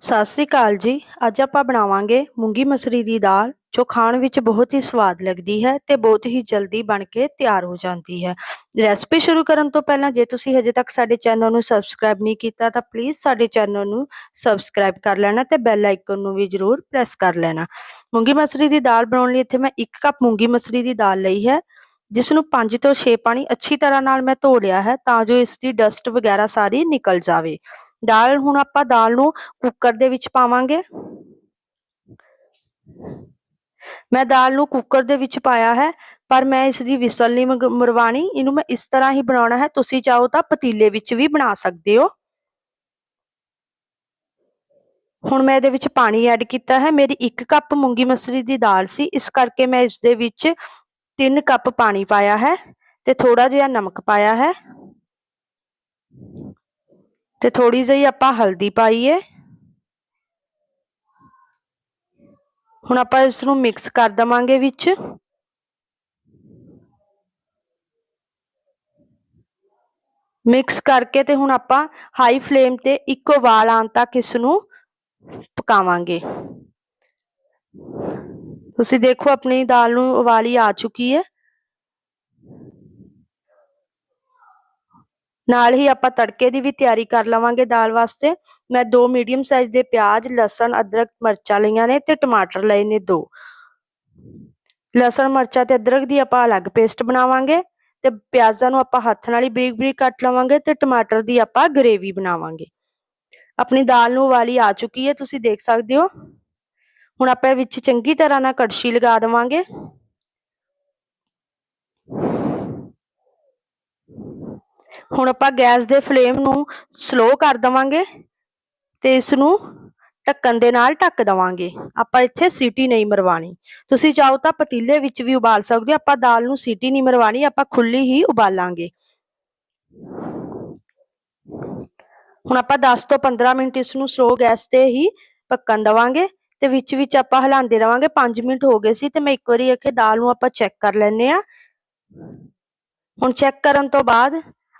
ਸਤਿ ਸ੍ਰੀ ਅਕਾਲ ਜੀ। ਅੱਜ ਆਪਾਂ ਬਣਾਵਾਂਗੇ ਮੂੰਗੀ ਮਸਰੀ ਦੀ ਦਾਲ, ਜੋ ਖਾਣ ਵਿੱਚ ਬਹੁਤ ਹੀ ਸਵਾਦ ਲੱਗਦੀ ਹੈ ਤੇ ਬਹੁਤ ਹੀ ਜਲਦੀ ਬਣ ਕੇ ਤਿਆਰ ਹੋ ਜਾਂਦੀ ਹੈ। ਰੈਸਪੀ ਸ਼ੁਰੂ ਕਰਨ ਤੋਂ ਪਹਿਲਾਂ ਜੇ ਤੁਸੀਂ ਹਜੇ ਤੱਕ ਸਾਡੇ ਚੈਨਲ ਨੂੰ ਸਬਸਕ੍ਰਾਈਬ ਨਹੀਂ ਕੀਤਾ, ਤਾਂ ਪਲੀਜ਼ ਸਾਡੇ ਚੈਨਲ ਨੂੰ ਸਬਸਕ੍ਰਾਈਬ ਕਰ ਲੈਣਾ ਤੇ ਬੈਲ ਆਈਕਨ ਨੂੰ ਵੀ ਜ਼ਰੂਰ ਪ੍ਰੈਸ ਕਰ ਲੈਣਾ। ਮੂੰਗੀ ਮਸਰੀ ਦੀ ਦਾਲ ਬਣਾਉਣ ਲਈ ਇੱਥੇ ਮੈਂ 1 ਕੱਪ ਮੂੰਗੀ ਮਸਰੀ ਦੀ ਦਾਲ ਲਈ ਹੈ। ਜਿਸ ਨੂੰ 5 ਤੋਂ 6 ਪਾਣੀ ਅੱਛੀ ਤਰ੍ਹਾਂ ਨਾਲ ਮੈਂ ਧੋ ਲਿਆ ਹੈ ਤਾਂ ਜੋ ਇਸ ਦੀ ਡਸਟ ਵਗੈਰਾ ਸਾਰੀ ਨਿਕਲ ਜਾਵੇ। ਦਾਲ ਹੁਣ ਆਪਾਂ ਦਾਲ ਨੂੰ ਕੁੱਕਰ ਦੇ ਵਿੱਚ ਪਾਵਾਂਗੇ। ਮੈਂ ਦਾਲ ਨੂੰ ਕੁੱਕਰ ਦੇ ਵਿੱਚ ਪਾਇਆ ਹੈ, ਪਰ ਮੈਂ ਇਸ ਦੀ ਵਿਸਲ ਨਹੀਂ ਮਰਵਾਣੀ ਇਹਨੂੰ ਮੈਂ ਇਸ ਤਰ੍ਹਾਂ ਹੀ ਬਣਾਉਣਾ ਹੈ। ਤੁਸੀਂ ਚਾਹੋ ਤਾਂ ਪਤੀਲੇ ਵਿੱਚ ਵੀ ਬਣਾ ਸਕਦੇ ਹੋ। ਹੁਣ ਮੈਂ ਇਹਦੇ ਵਿੱਚ ਪਾਣੀ ਐਡ ਕੀਤਾ ਹੈ। ਮੇਰੀ 1 ਕੱਪ ਮੂੰਗੀ ਮਸਰੀ ਦੀ ਦਾਲ ਸੀ। ਇਸ ਕਰਕੇ ਮੈਂ ਇਸ ਦੇ ਵਿੱਚ 3 ਕੱਪ ਪਾਣੀ ਪਾਇਆ ਹੈ ਤੇ ਥੋੜਾ ਜਿਹਾ ਨਮਕ ਪਾਇਆ ਹੈ। ਤੇ ਥੋੜੀ ਜਿਹੀ ਆਪਾਂ ਹਲਦੀ ਪਾਈਏ। ਹੁਣ ਆਪਾਂ ਇਸ ਨੂੰ ਮਿਕਸ ਕਰ ਦਵਾਂਗੇ ਵਿੱਚ। ਮਿਕਸ ਕਰਕੇ ਤੇ ਹੁਣ ਆਪਾਂ ਹਾਈ ਫਲੇਮ ਤੇ ਇੱਕੋ ਉਬਾਲ ਆਉਣ ਤੱਕ ਇਸ ਨੂੰ ਪਕਾਵਾਂਗੇ। ਤੁਸੀਂ ਦੇਖੋ, ਆਪਣੀ ਦਾਲ ਨੂੰ ਉਬਾਲੀ ਆ ਚੁੱਕੀ ਹੈ। ਨਾਲ ਹੀ ਆਪਾਂ ਤੜਕੇ ਦੀ ਵੀ ਤਿਆਰੀ ਕਰ ਲਵਾਂਗੇ ਦਾਲ ਵਾਸਤੇ। ਮੈਂ ਦੋ ਮੀਡੀਅਮ ਸਾਈਜ਼ ਦੇ ਪਿਆਜ਼, ਲਸਣ, ਅਦਰਕ, ਮਿਰਚਾਂ ਲਈਆਂ ਨੇ ਤੇ ਟਮਾਟਰ ਲਏ ਨੇ ਦੋ। ਲਸਣ, ਮਿਰਚਾਂ ਤੇ ਅਦਰਕ ਦੀ ਆਪਾਂ ਅਲੱਗ ਪੇਸਟ ਬਣਾਵਾਂਗੇ ਤੇ ਪਿਆਜ਼ਾਂ ਨੂੰ ਆਪਾਂ ਹੱਥ ਨਾਲ ਹੀ ਬਰੀਕ ਬਰੀਕ ਕੱਟ ਲਵਾਂਗੇ ਤੇ ਟਮਾਟਰ ਦੀ ਆਪਾਂ ਗ੍ਰੇਵੀ ਬਣਾਵਾਂਗੇ। ਆਪਣੀ ਦਾਲ ਨੂੰ ਉਬਾਲੀ ਆ ਚੁੱਕੀ ਹੈ, ਤੁਸੀਂ ਦੇਖ ਸਕਦੇ ਹੋ। ਹੁਣ ਆਪਾਂ ਵਿੱਚ ਚੰਗੀ ਤਰ੍ਹਾਂ ਨਾਲ ਕੜਛੀ ਲਗਾ ਦੇਵਾਂਗੇ। ਹੁਣ ਆਪਾਂ ਗੈਸ ਦੇ ਫਲੇਮ ਨੂੰ ਸਲੋ ਕਰ ਦਵਾਂਗੇ ਤੇ ਇਸ ਨੂੰ ਢੱਕਣ ਦੇ ਨਾਲ ਢੱਕ ਦਵਾਂਗੇ। ਆਪਾਂ ਇੱਥੇ ਸੀਟੀ ਨਹੀਂ ਮਰਵਾਣੀ ਤੁਸੀਂ ਚਾਹੋ ਤਾਂ ਪਤੀਲੇ ਵਿੱਚ ਵੀ ਉਬਾਲ ਸਕਦੇ ਹੋ। ਆਪਾਂ ਦਾਲ ਨੂੰ ਸੀਟੀ ਨਹੀਂ ਮਰਵਾਣੀ ਆਪਾਂ ਖੁੱਲੀ ਹੀ ਉਬਾਲਾਂਗੇ। ਹੁਣ ਆਪਾਂ 10 ਤੋਂ 15 ਮਿੰਟ ਇਸ ਨੂੰ ਸਲੋ ਗੈਸ ਤੇ ਹੀ ਪੱਕਣ ਦਵਾਂਗੇ। ਤੇ ਵਿੱਚ ਵਿੱਚ ਆਪਾਂ ਹਿਲਾਉਂਦੇ ਰਵਾਂਗੇ। 5 ਮਿੰਟ ਹੋ ਗਏ ਸੀ ਤੇ ਮੈਂ ਇੱਕ ਵਾਰੀ ਇਹ ਦਾਲ ਨੂੰ ਆਪਾਂ ਚੈੱਕ ਕਰ ਲੈਨੇ ਆ ਹੁਣ ਚੈੱਕ ਕਰਨ ਤੋਂ ਬਾਅਦ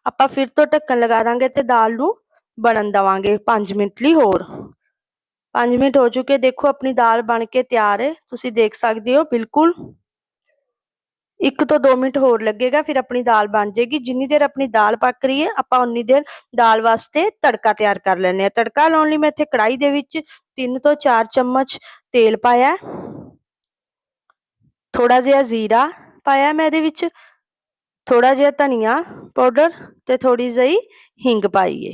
ਆਪਾਂ ਫਿਰ ਤੋਂ ਢੱਕਣ ਲਗਾ ਦਾਂਗੇ ਤੇ ਦਾਲ ਨੂੰ ਬਣਨ ਦਵਾਂਗੇ 5 ਮਿੰਟ ਲਈ ਹੋਰ। 5 ਮਿੰਟ ਹੋ ਚੁੱਕੇ, ਦੇਖੋ ਆਪਣੀ ਦਾਲ ਬਣ ਕੇ ਤਿਆਰ ਹੈ। ਤੁਸੀਂ ਦੇਖ ਸਕਦੇ ਹੋ, ਬਿਲਕੁਲ ਇੱਕ ਤੋਂ 2 ਮਿੰਟ ਹੋਰ ਲੱਗੇਗਾ, ਫਿਰ ਆਪਣੀ ਦਾਲ ਬਣ ਜਾਏਗੀ ਜਿੰਨੀ ਦੇਰ ਆਪਣੀ ਦਾਲ ਪੱਕ ਰਹੀ ਹੈ, ਆਪਾਂ ਉਨੀ ਦੇਰ ਦਾਲ ਵਾਸਤੇ ਤੜਕਾ ਤਿਆਰ ਕਰ ਲੈਣੇ ਆ ਤੜਕਾ ਲਾਉਣ ਲਈ ਮੈਂ ਇੱਥੇ ਕੜਾਈ ਦੇ ਵਿੱਚ 3 ਤੋਂ 4 ਚਮਚ ਤੇਲ ਪਾਇਆ। ਥੋੜਾ ਜਿਹਾ ਜ਼ੀਰਾ ਪਾਇਆ ਮੈਂ ਇਹਦੇ ਵਿੱਚ। ਥੋੜਾ ਜਿਹਾ ਧਨੀਆ ਪਾਊਡਰ ਤੇ ਥੋੜੀ ਜਿਹੀ ਹਿੰਗ ਪਾਈਏ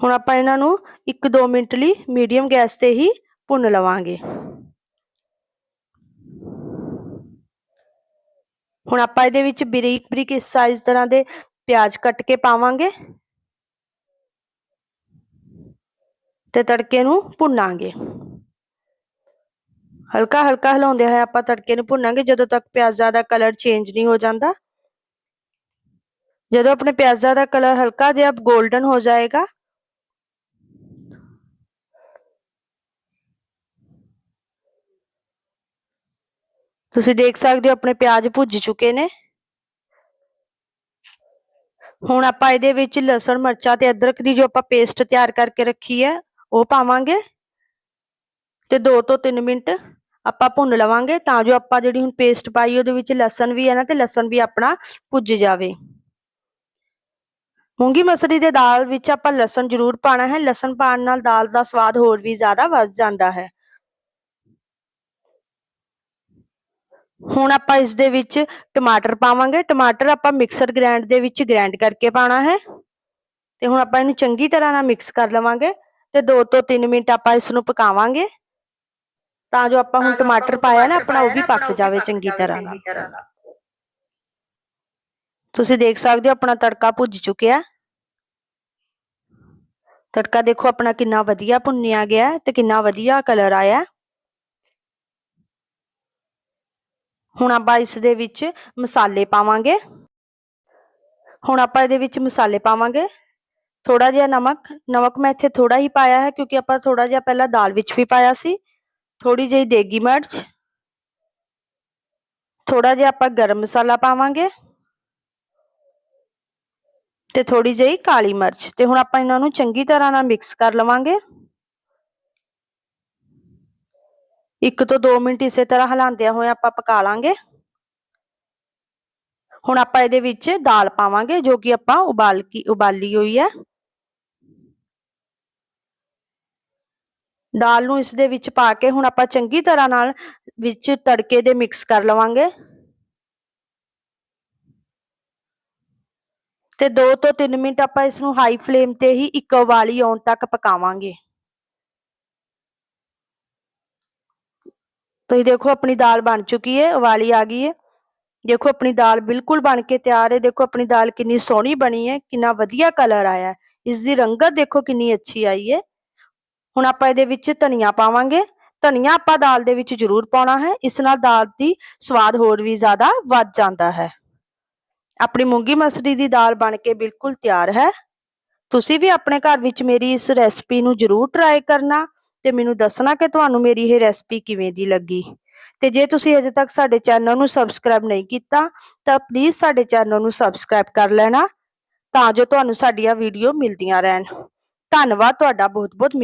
ਹੁਣ ਆਪਾਂ ਇਹਨਾਂ ਨੂੰ 1-2 ਮਿੰਟ ਲਈ ਮੀਡੀਅਮ ਗੈਸ ਤੇ ਹੀ ਭੁੰਨ ਲਵਾਂਗੇ। ਹੁਣ ਆਪਾਂ ਇਹਦੇ ਵਿੱਚ ਬਰੀਕ ਬਰੀਕ ਇਸ ਸਾਈਜ਼ ਤਰ੍ਹਾਂ ਦੇ ਪਿਆਜ਼ ਕੱਟ ਕੇ ਪਾਵਾਂਗੇ ਤੇ ਤੜਕੇ ਨੂੰ ਭੁੰਨਾਂਗੇ। ਹਲਕਾ ਹਲਕਾ ਹਿਲਾਉਂਦੇ ਹੋਏ ਆਪਾਂ ਤੜਕੇ ਨੂੰ ਭੁੰਨਾਂਗੇ, ਜਦੋਂ ਤੱਕ ਪਿਆਜ਼ਾਂ ਦਾ ਕਲਰ ਚੇਂਜ ਨਹੀਂ ਹੋ ਜਾਂਦਾ। ਜਦੋਂ ਆਪਣੇ ਪਿਆਜ਼ਾਂ ਦਾ ਕਲਰ ਹਲਕਾ ਜਿਹਾ 골ਡਨ ਹੋ ਜਾਏਗਾ ਤੁਸੀਂ ਦੇਖ ਸਕਦੇ ਹੋ ਆਪਣੇ ਪਿਆਜ਼ ਭੁੱਜ ਚੁੱਕੇ ਨੇ। ਹੁਣ ਆਪਾਂ ਇਹਦੇ ਵਿੱਚ ਲਸਣ, ਮਿਰਚਾਂ ਤੇ ਅਦਰਕ ਦੀ ਜੋ ਆਪਾਂ ਪੇਸਟ ਤਿਆਰ ਕਰਕੇ ਰੱਖੀ ਹੈ, ਉਹ ਪਾਵਾਂਗੇ। ਤੇ 2 ਤੋਂ 3 ਮਿੰਟ ਆਪਾਂ ਭੁੰਨ ਲਵਾਂਗੇ ਤਾਂ ਜੋ ਆਪਾਂ ਜਿਹੜੀ ਹੁਣ ਪੇਸਟ ਪਾਈ ਉਹਦੇ ਵਿੱਚ ਲਸਣ ਵੀ ਹੈ ਨਾ ਤੇ ਲਸਣ ਵੀ ਆਪਣਾ ਭੁੱਜ ਜਾਵੇ। ਮੂੰਗੀ ਮਸਰੀ ਦੇ ਦਾਲ ਵਿੱਚ ਆਪਾਂ ਲਸਣ ਜ਼ਰੂਰ ਪਾਣਾ ਹੈ। ਲਸਣ ਪਾਣ ਨਾਲ ਦਾਲ ਦਾ ਸਵਾਦ ਹੋਰ ਵੀ ਜ਼ਿਆਦਾ ਵੱਧ ਜਾਂਦਾ ਹੈ। ਹੁਣ ਆਪਾਂ ਇਸ ਦੇ ਵਿੱਚ ਟਮਾਟਰ ਪਾਵਾਂਗੇ। ਟਮਾਟਰ ਆਪਾਂ ਮਿਕਸਰ ਗ੍ਰਾਈਂਡ ਦੇ ਵਿੱਚ ਗ੍ਰਾਈਂਡ ਕਰਕੇ ਪਾਣਾ ਹੈ। ਤੇ ਹੁਣ ਆਪਾਂ ਇਹਨੂੰ ਚੰਗੀ ਤਰ੍ਹਾਂ ਨਾਲ ਮਿਕਸ ਕਰ ਲਵਾਂਗੇ ਤੇ 2 ਤੋਂ 3 ਮਿੰਟ ਆਪਾਂ ਇਸ ਨੂੰ ਪਕਾਵਾਂਗੇ। ਤਾਂ ਜੋ ਆਪਾਂ ਹੁਣ ਟਮਾਟਰ ਪਾਇਆ ਨਾ ਆਪਣਾ ਉਹ ਵੀ ਪੱਕ ਜਾਵੇ ਚੰਗੀ ਤਰ੍ਹਾਂ ਨਾਲ। ਤੁਸੀਂ ਦੇਖ ਸਕਦੇ ਹੋ ਆਪਣਾ ਤੜਕਾ ਭੁੱਜ ਚੁੱਕਿਆ ਤੜਕਾ ਦੇਖੋ ਆਪਣਾ ਕਿੰਨਾ ਵਧੀਆ ਭੁੰਨਿਆ ਗਿਆ ਤੇ ਕਿੰਨਾ ਵਧੀਆ ਕਲਰ ਆਇਆ ਹੁਣ ਆਪਾਂ ਇਸ ਦੇ ਵਿੱਚ ਮਸਾਲੇ ਪਾਵਾਂਗੇ। ਹੁਣ ਆਪਾਂ ਇਹਦੇ ਵਿੱਚ ਮਸਾਲੇ ਪਾਵਾਂਗੇ। ਥੋੜਾ ਜਿਹਾ ਨਮਕ। ਨਮਕ ਮੈਂ ਇੱਥੇ ਥੋੜਾ ਹੀ ਪਾਇਆ ਹੈ ਕਿਉਂਕਿ ਆਪਾਂ ਥੋੜਾ ਜਿਹਾ ਪਹਿਲਾਂ ਦਾਲ ਵਿੱਚ ਵੀ ਪਾਇਆ ਸੀ। ਥੋੜੀ ਜਿਹੀ ਦੇਗੀ ਮਿਰਚ। ਥੋੜਾ ਜਿਹਾ ਆਪਾਂ ਗਰਮ ਮਸਾਲਾ ਪਾਵਾਂਗੇ। ਤੇ ਥੋੜੀ ਜਿਹੀ ਕਾਲੀ ਮਿਰਚ। ਤੇ ਹੁਣ ਆਪਾਂ ਇਹਨਾਂ ਨੂੰ ਚੰਗੀ ਤਰ੍ਹਾਂ ਨਾਲ ਮਿਕਸ ਕਰ ਲਵਾਂਗੇ। ਇੱਕ ਤੋਂ 2 ਮਿੰਟ ਇਸੇ ਤਰ੍ਹਾਂ ਹਿਲਾਉਂਦਿਆਂ ਹੋਏ ਆਪਾਂ ਪਕਾ ਲਾਂਗੇ। ਹੁਣ ਆਪਾਂ ਇਹਦੇ ਵਿੱਚ ਦਾਲ ਪਾਵਾਂਗੇ, ਜੋ ਕਿ ਆਪਾਂ ਉਬਾਲ ਕੀ, ਉਬਾਲੀ ਹੋਈ ਹੈ। ਦਾਲ ਨੂੰ ਇਸ ਦੇ ਵਿੱਚ ਪਾ ਕੇ ਹੁਣ ਆਪਾਂ ਚੰਗੀ ਤਰ੍ਹਾਂ ਨਾਲ ਵਿੱਚ ਤੜਕੇ ਦੇ ਮਿਕਸ ਕਰ ਲਵਾਂਗੇ। ਤੇ 2 ਤੋਂ 3 ਮਿੰਟ ਆਪਾਂ ਇਸ ਨੂੰ ਹਾਈ ਫਲੇਮ ਤੇ ਹੀ ਇੱਕ ਉਬਾਲੀ ਆਉਣ ਤੱਕ ਪਕਾਵਾਂਗੇ। ਤੁਸੀਂ ਦੇਖੋ ਆਪਣੀ ਦਾਲ ਬਣ ਚੁੱਕੀ ਹੈ, ਉਬਾਲੀ ਆ ਗਈ ਹੈ। ਦੇਖੋ ਆਪਣੀ ਦਾਲ ਬਿਲਕੁਲ ਬਣ ਕੇ ਤਿਆਰ ਹੈ। ਦੇਖੋ ਆਪਣੀ ਦਾਲ ਕਿੰਨੀ ਸੋਹਣੀ ਬਣੀ ਹੈ, ਕਿੰਨਾ ਵਧੀਆ ਕਲਰ ਆਇਆ ਹੈ। ਇਸ ਦੀ ਰੰਗਤ ਦੇਖੋ ਕਿੰਨੀ ਅੱਛੀ ਆਈ ਹੈ। ਹੁਣ ਆਪਾਂ ਇਹਦੇ ਵਿੱਚ ਧਨੀਆ ਪਾਵਾਂਗੇ। ਧਨੀਆ ਆਪਾਂ ਦਾਲ ਦੇ ਵਿੱਚ ਜ਼ਰੂਰ ਪਾਉਣਾ ਹੈ। ਇਸ ਨਾਲ ਦਾਲ ਦੀ ਸਵਾਦ ਹੋਰ ਵੀ ਜ਼ਿਆਦਾ ਵੱਧ ਜਾਂਦਾ ਹੈ। ਆਪਣੀ ਮੂੰਗੀ ਮਸਰੀ ਦੀ ਦਾਲ ਬਣ ਕੇ ਬਿਲਕੁਲ ਤਿਆਰ ਹੈ। ਤੁਸੀਂ ਵੀ ਆਪਣੇ ਘਰ ਵਿੱਚ ਮੇਰੀ ਇਸ ਰੈਸਪੀ ਨੂੰ ਜ਼ਰੂਰ ਟਰਾਈ ਕਰਨਾ। ਤੇ ਮੈਨੂੰ ਦੱਸਣਾ ਕਿ ਤੁਹਾਨੂੰ ਮੇਰੀ ਇਹ ਰੈਸਪੀ ਕਿਵੇਂ ਦੀ ਲੱਗੀ। ਤੇ ਜੇ ਤੁਸੀਂ ਅਜੇ ਤੱਕ ਸਾਡੇ ਚੈਨਲ ਨੂੰ ਸਬਸਕ੍ਰਾਈਬ ਨਹੀਂ ਕੀਤਾ, ਤਾਂ ਪਲੀਜ਼ ਸਾਡੇ ਚੈਨਲ ਨੂੰ ਸਬਸਕ੍ਰਾਈਬ ਕਰ ਲੈਣਾ, ਤਾਂ ਜੋ ਤੁਹਾਨੂੰ ਸਾਡੀਆਂ ਵੀਡੀਓ ਮਿਲਦੀਆਂ ਰਹਿਣ। ਧੰਨਵਾਦ, ਤੁਹਾਡਾ ਬਹੁਤ ਬਹੁਤ